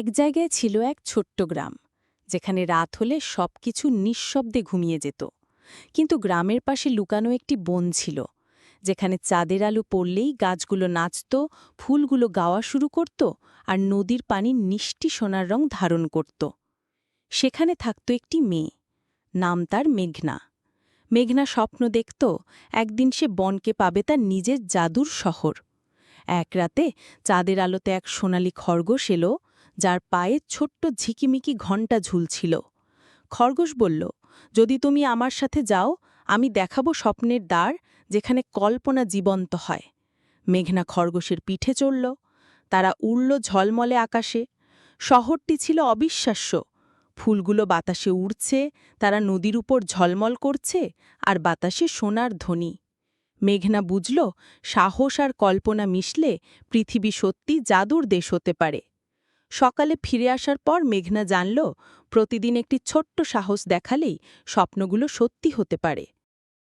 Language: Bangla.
এক জায়গায় ছিল এক ছোট্ট গ্রাম, যেখানে রাত হলে সবকিছু নিঃশব্দে ঘুমিয়ে যেত। কিন্তু গ্রামের পাশে লুকানো একটি বন ছিল, যেখানে চাঁদের আলো পড়লেই গাছগুলো নাচত, ফুলগুলো গাওয়া শুরু করত আর নদীর পানি মিষ্টি সোনার রং ধারণ করত। সেখানে থাকত একটি মেয়ে, নাম তার মেঘনা। মেঘনা স্বপ্ন দেখত একদিন সে বনকে পাবে তার নিজের জাদুর শহর। এক রাতে চাঁদের আলোতে এক সোনালি খরগোশ এলো যার পায়ে ছোট্ট ঝিকিমিকি ঘণ্টা ঝুলছিল। খরগোশ বলল, যদি তুমি আমার সাথে যাও, আমি দেখাবো স্বপ্নের দ্বার যেখানে কল্পনা জীবন্ত হয়। মেঘনা খরগোশের পিঠে চড়ল। তারা উড়ল ঝলমলে আকাশে। শহরটি ছিল অবিশ্বাস্য। ফুলগুলো বাতাসে উড়ছে, তারা নদীর উপর ঝলমল করছে আর বাতাসে সোনার ধ্বনি। মেঘনা বুঝল, সাহস আর কল্পনা মিশলে পৃথিবী সত্যি জাদুর দেশ হতে পারে। সকালে ফিরে আসার পর মেঘনা জানল, প্রতিদিন একটি ছোট্ট সাহস দেখালেই স্বপ্নগুলো সত্যি হতে পারে।